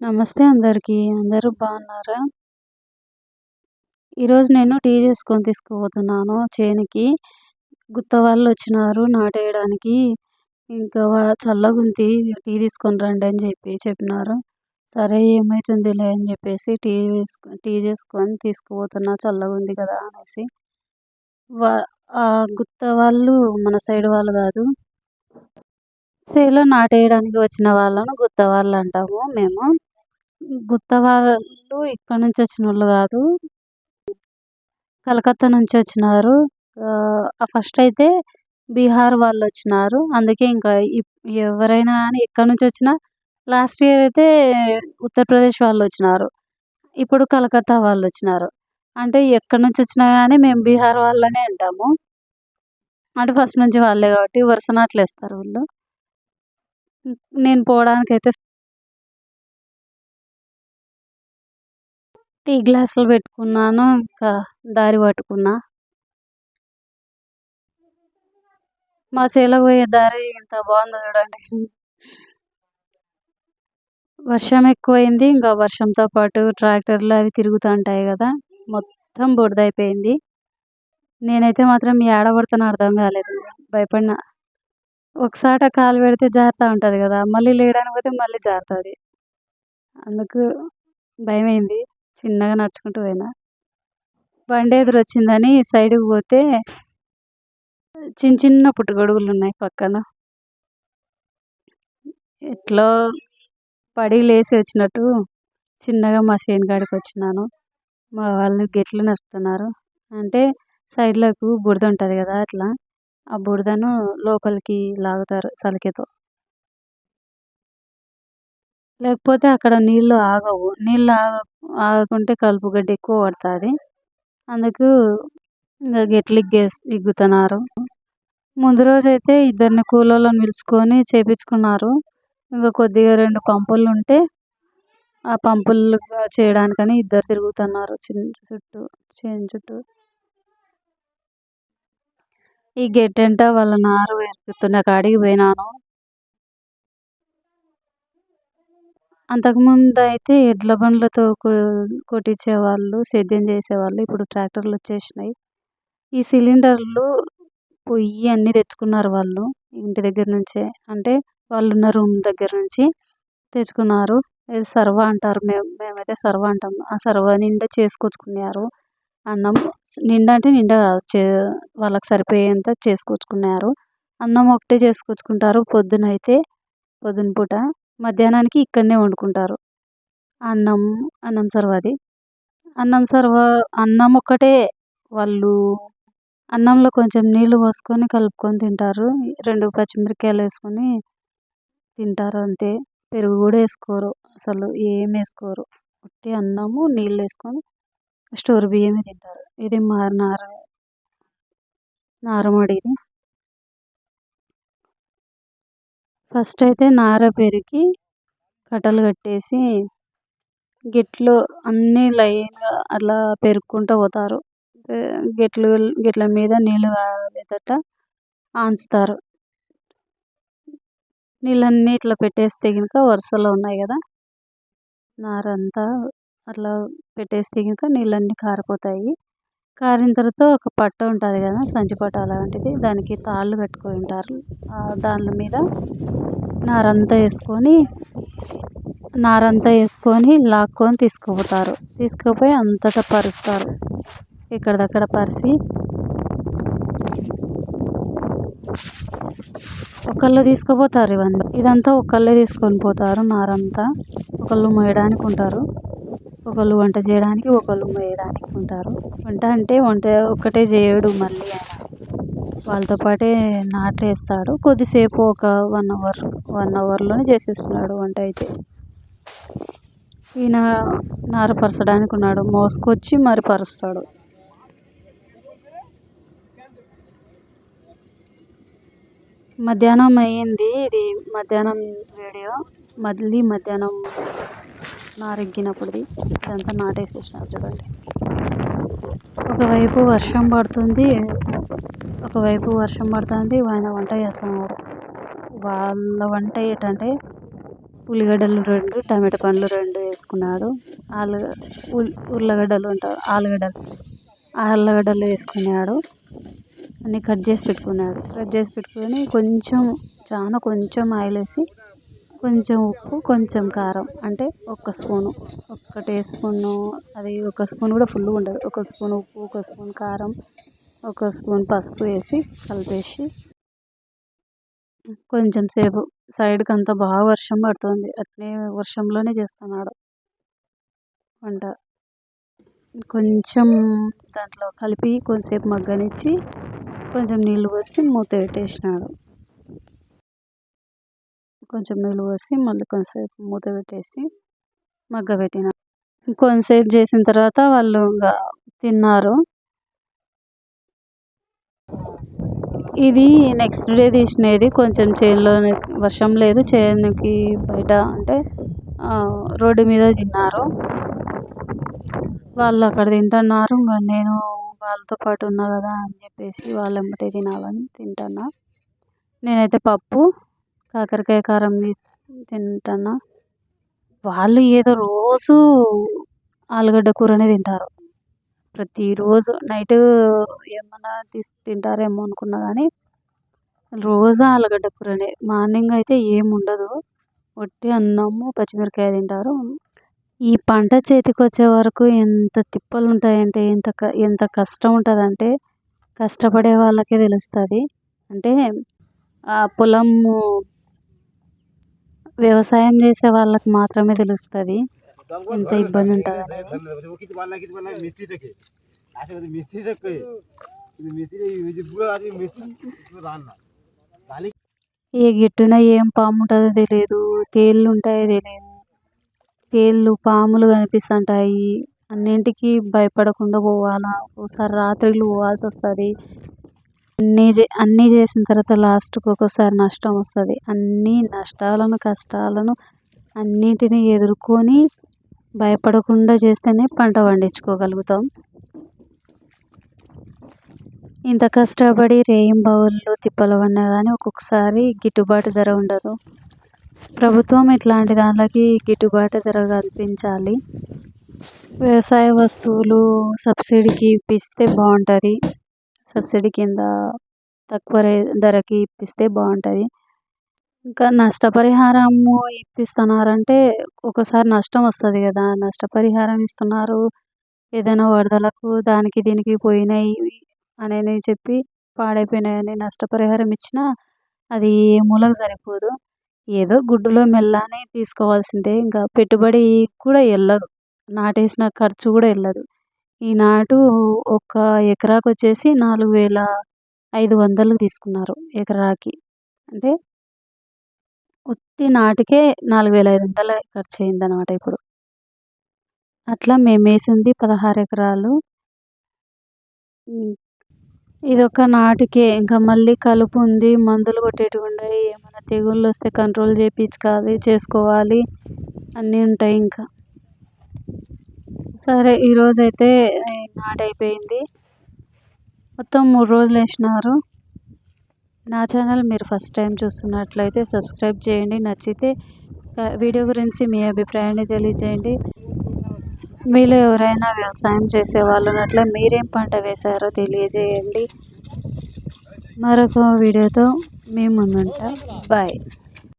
నమస్తే అందరికీ. అందరూ బాగున్నారా? ఈరోజు నేను టీ చేసుకొని తీసుకుపోతున్నాను చేనుకి. గుత్త వాళ్ళు వచ్చినారు నాటేయడానికి. ఇంకా చల్లగుంతి చల్లగుంది టీ తీసుకొని రండి అని చెప్పి చెప్పినారు. సరే ఏమవుతుందిలే అని చెప్పేసి టీ వేసుకొని టీ చేసుకొని తీసుకుపోతున్నా చల్లగుంది కదా అనేసి. వా ఆ గుత్త వాళ్ళు మన సైడ్ వాళ్ళు కాదు. చేలో నాటేయడానికి వచ్చిన వాళ్ళను గుత్త వాళ్ళు అంటాము మేము. గుత్త వాళ్ళు ఇక్కడ నుంచి వచ్చిన వాళ్ళు కాదు. కలకత్తా నుంచి వచ్చినారు. ఫస్ట్ అయితే బీహార్ వాళ్ళు వచ్చినారు. అందుకే ఇంకా ఎవరైనా కానీ ఎక్కడి నుంచి వచ్చినా లాస్ట్ ఇయర్ అయితే ఉత్తరప్రదేశ్ వాళ్ళు వచ్చినారు. ఇప్పుడు కలకత్తా వాళ్ళు వచ్చినారు. అంటే ఎక్కడి నుంచి వచ్చినా కానీ మేము బీహార్ వాళ్ళనే అంటాము. అంటే ఫస్ట్ నుంచి వాళ్ళే కాబట్టి వరుస నాట్లు వేస్తారు వీళ్ళు. నేను పోవడానికైతే టీ గ్లాసులు పెట్టుకున్నాను. ఇంకా దారి పట్టుకున్నా. మా చేలోకి పోయే దారి ఎంత బాగుందో చూడండి. వర్షం ఎక్కువైంది. ఇంకా వర్షంతో పాటు ట్రాక్టర్లు అవి తిరుగుతుంటాయి కదా! మొత్తం బురదైపోయింది. నేనైతే మాత్రం ఏడబడుతున్నా అర్థం కాలేదు. భయపడిన. ఒకసాట కాలు పెడితే జారుతూ ఉంటుంది కదా! మళ్ళీ లేయడానికి పోతే మళ్ళీ జారుతుంది. అందుకు భయమైంది. చిన్నగా నడుచుకుంటూ పోయినా. బండి ఎదురొచ్చిందని సైడ్‌కి పోతే చిన్న చిన్న పుట్టుగొడుగులు ఉన్నాయి పక్కన. ఎట్లో పడి లేసి వచ్చినట్టు చిన్నగా మా చేను కాడికి వచ్చినాను. మా వాళ్ళు గెట్లు నరుకుతున్నారు. అంటే సైడ్‌లకు బురద ఉంటుంది కదా! అట్లా ఆ బురదను లోపలికి లాగుతారు సలికెతో. లేకపోతే అక్కడ నీళ్ళు ఆగవు. నీళ్ళు ఆగ ఆగకుంటే కలుపు గడ్డి ఎక్కువ పడుతుంది. అందుకు ఇంకా గెట్లు ఇగ్గుతున్నారు. ముందు రోజైతే ఇద్దరిని కూలోళ్ళని పిలుచుకొని చేపించుకున్నారు. ఇంకా కొద్దిగా రెండు పంపులు ఉంటే ఆ పంపులు చేయడానికని ఇద్దరు తిరుగుతున్నారు చిన్న చుట్టూ చేను చుట్టూ. ఈ గెట్టంట వాళ్ళ నారు వేరుకుతున్న కాడికి పోయినాను. అంతకుముందు అయితే ఎడ్ల బండ్లతో కొట్టించేవాళ్ళు. సేద్యం చేసేవాళ్ళు. ఇప్పుడు ట్రాక్టర్లు వచ్చేసినాయి. ఈ సిలిండర్లు పొయ్యి అన్నీ తెచ్చుకున్నారు వాళ్ళు. ఇంటి దగ్గర నుంచే. అంటే వాళ్ళున్న రూమ్ దగ్గర నుంచి తెచ్చుకున్నారు. ఇది సర్వ అంటారు. మేము మేమైతే సర్వ అంటాం. ఆ సర్వ నిండా చేసుకొచ్చుకున్నారు. అన్నం నిండా అంటే నిండా చే వాళ్ళకి సరిపోయేంత చేసుకొచ్చుకున్నారు. అన్నం ఒకటే చేసుకొచ్చుకుంటారు పొద్దున అయితే పొద్దున పూట. మధ్యాహ్నానికి ఇక్కడనే వండుకుంటారు. అన్నం అన్నం సర్వ అది. అన్నం సర్వ అన్నం ఒక్కటే వాళ్ళు అన్నంలో కొంచెం నీళ్ళు పోసుకొని కలుపుకొని తింటారు. రెండు పచ్చిమిరపకాయలు వేసుకొని తింటారు అంతే. పెరుగు కూడా వేసుకోరు. అసలు ఏం వేసుకోరు. ఉట్టి అన్నము నీళ్ళు వేసుకొని స్టోర్ బియ్యమే తింటారు. ఇది మా నార ఇది ఫస్ట్ అయితే నార పెరికి కట్టలు కట్టేసి గిట్లు అన్నీ లైన్‌గా అట్లా పెరుక్కుంటూ పోతారు. గిట్లు గిట్ల మీద నీళ్ళు కారేటట్టు ఆంచుతారు. నీళ్ళన్నీ ఇట్లా పెట్టేస్తే కనుక వరుసలో ఉన్నాయి కదా! నారంతా అట్లా పెట్టేస్తే ఇంకా నీళ్ళన్నీ కారిపోతాయి. కారిన తర్వాత ఒక పట్ట ఉంటుంది కదా! సంచి పట్ట అలాంటిది. దానికి తాళ్ళు కట్టుకొని ఉంటారు. దాని మీద నారంతా వేసుకొని నారంతా వేసుకొని లాక్కొని తీసుకుపోతారు. తీసుకుపోయి అంతటా పరుస్తారు. ఇక్కడదక్కడ పరిచి ఒకళ్ళు తీసుకుపోతారు ఇవన్నీ. ఇదంతా ఒకళ్ళే తీసుకొని పోతారు నారంతా. ఒకళ్ళు మోయడానికి ఉంటారు. ఒకళ్ళు వంట చేయడానికి ఒకళ్ళు మేయడానికి ఉంటారు. వంట అంటే వంట ఒక్కటే చేయడు మళ్ళీ ఆయన. వాళ్ళతో పాటే నాట్లు వేస్తాడు. కొద్దిసేపు ఒక వన్ అవర్ వన్ అవర్‌లోనే చేసేస్తున్నాడు వంట అయితే. ఈయన నార పరచడానికి ఉన్నాడు. మోసుకొచ్చి మరి పరుస్తాడు. మధ్యాహ్నం అయింది. ఇది మధ్యాహ్నం వీడియో. మళ్ళీ మధ్యాహ్నం నారెగ్గినప్పుడుది. ఇదంతా నాటేసేసినారు చూడండి. ఒకవైపు వర్షం పడుతుంది. ఒకవైపు వర్షం పడుతుంది. ఆయన వంట చేస్తున్నారు వాళ్ళ వంట ఏంటంటే ఉల్లిగడ్డలు రెండు టమాటా పండ్లు రెండు వేసుకున్నాడు ఆలు ఉర్లగడ్డలు ఉంటారు ఆలుగడ్డలు ఆలుగడ్డలు వేసుకున్నాడు అన్నీ కట్ చేసి పెట్టుకున్నాడు కట్ చేసి పెట్టుకొని కొంచెం చాలా కొంచెం ఆయిల్ వేసి కొంచెం ఉప్పు కొంచెం కారం. అంటే ఒక స్పూను. ఒక్కటే స్పూను. అది ఒక స్పూన్ కూడా ఫుల్గా ఉండదు. ఒక స్పూన్ ఉప్పు ఒక స్పూన్ కారం ఒక స్పూన్ పసుపు వేసి కలిపేసి కొంచెం సేపు సైడ్కి అంతా బాగా వర్షం పడుతుంది. అట్నే వర్షంలోనే చేస్తున్నాడు వంట. కొంచెం దాంట్లో కలిపి కొంచెంసేపు మగ్గనిచ్చి కొంచెం నీళ్ళు పోసి మూత పెట్టేసినాడు. కొంచెం నీళ్ళు పోసి మళ్ళీ కొంచెంసేపు మూత పెట్టేసి మగ్గబెట్టిన. కొంతసేపు చేసిన తర్వాత వాళ్ళు ఇంకా తిన్నారు. ఇది నెక్స్ట్ డే తీసినది. కొంచెం చేనులో వర్షం లేదు. చేనుకి బయట అంటే రోడ్డు మీద తిన్నారు. వాళ్ళు అక్కడ తింటున్నారు. ఇంకా నేను వాళ్ళతో పాటు ఉన్నా కదా అని చెప్పేసి వాళ్ళ వెంబటే తినాలని తింటున్నా. నేనైతే పప్పు కాకరకాయ కారం తీసి తింటున్నా. వాళ్ళు ఏదో రోజు ఆలుగడ్డ కూరనే తింటారు. ప్రతిరోజు నైట్ ఏమన్నా తీసి తింటారేమో అనుకున్నా కానీ రోజు ఆలుగడ్డ కూరనే. మార్నింగ్ అయితే ఏమి ఉండదు ఒట్టి అన్నము పచ్చిమిరపకాయ తింటారు. ఈ పంట చేతికి వచ్చే వరకు ఎంత తిప్పలు ఉంటాయంటే ఎంత ఎంత కష్టం ఉంటుందంటే కష్టపడే వాళ్ళకే తెలుస్తుంది. అంటే ఆ పొలము వ్యవసాయం చేసే వాళ్ళకి మాత్రమే తెలుస్తుంది. ఎంత ఇబ్బంది ఉంటుంది ఏ గిట్టున ఏం పాము ఉంటుందో తెలియదు తేళ్ళు ఉంటాయో తెలియదు తేళ్ళు పాములు కనిపిస్తుంటాయి. అన్నింటికి భయపడకుండా పోవాలా? ఒకసారి రాత్రిళ్ళు పోవాల్సి వస్తుంది. అన్నీ అన్నీ చేసిన తర్వాత లాస్ట్కి ఒక్కోసారి నష్టం వస్తుంది. అన్నీ నష్టాలను కష్టాలను అన్నింటినీ ఎదుర్కొని భయపడకుండా చేస్తేనే పంట పండించుకోగలుగుతాం. ఇంత కష్టపడి రేయింబవళ్ళు తిప్పలు పడినా కానీ ఒక్కొక్కసారి గిట్టుబాటు ధర ఉండదు. ప్రభుత్వం ఇట్లాంటి దానికి గిట్టుబాటు ధర కల్పించాలి. వ్యవసాయ వస్తువులు సబ్సిడీకి ఇప్పిస్తే బాగుంటుంది. సబ్సిడీ కింద తక్కువ రే ధరకి ఇప్పిస్తే బాగుంటుంది. ఇంకా నష్టపరిహారము ఇప్పిస్తున్నారంటే ఒక్కోసారి నష్టం వస్తుంది కదా నష్టపరిహారం ఇస్తున్నారు. ఏదైనా వరదలకు దానికి దీనికి పోయినాయి అని చెప్పి పాడైపోయినాయని నష్టపరిహారం ఇచ్చినా అది ఏ మూలకు సరిపోదు. ఏదో గుడ్డులో మెల్ల అని తీసుకోవాల్సిందే. ఇంకా పెట్టుబడి కూడా వెళ్ళదు నాటేసిన ఖర్చు కూడా వెళ్ళదు ఈ నాటు ఒక ఎకరాకు వచ్చేసి నాలుగు వేల ఐదు వందలు తీసుకున్నారు ఎకరాకి. అంటే ఉత్తి నాటుకే నాలుగు వేల ఐదు వందలు ఖర్చు అయింది అనమాట ఇప్పుడు. అట్లా మేము వేసింది పదహారు ఎకరాలు. ఇదొక నాటుకే ఇంకా మళ్ళీ కలుపు ఉంది మందులు కొట్టేటివి ఉన్నాయి ఏమైనా తెగుళ్ళు వస్తే కంట్రోల్ చేయించుకోవాలి చేసుకోవాలి అన్నీ ఉంటాయి ఇంకా. సరే ఈరోజైతే నాటు అయిపోయింది మొత్తం మూడు రోజులు వేసినారు. నా ఛానల్ మీరు ఫస్ట్ టైం చూస్తున్నట్లయితే సబ్స్క్రైబ్ చేయండి. నచ్చితే వీడియో గురించి మీ అభిప్రాయాన్ని తెలియజేయండి. మీలో ఎవరైనా వ్యవసాయం చేసే వాళ్ళు ఉన్నట్లే మీరేం పంట వేశారో తెలియజేయండి. మరొక వీడియోతో మీ ముందుంటా. బాయ్.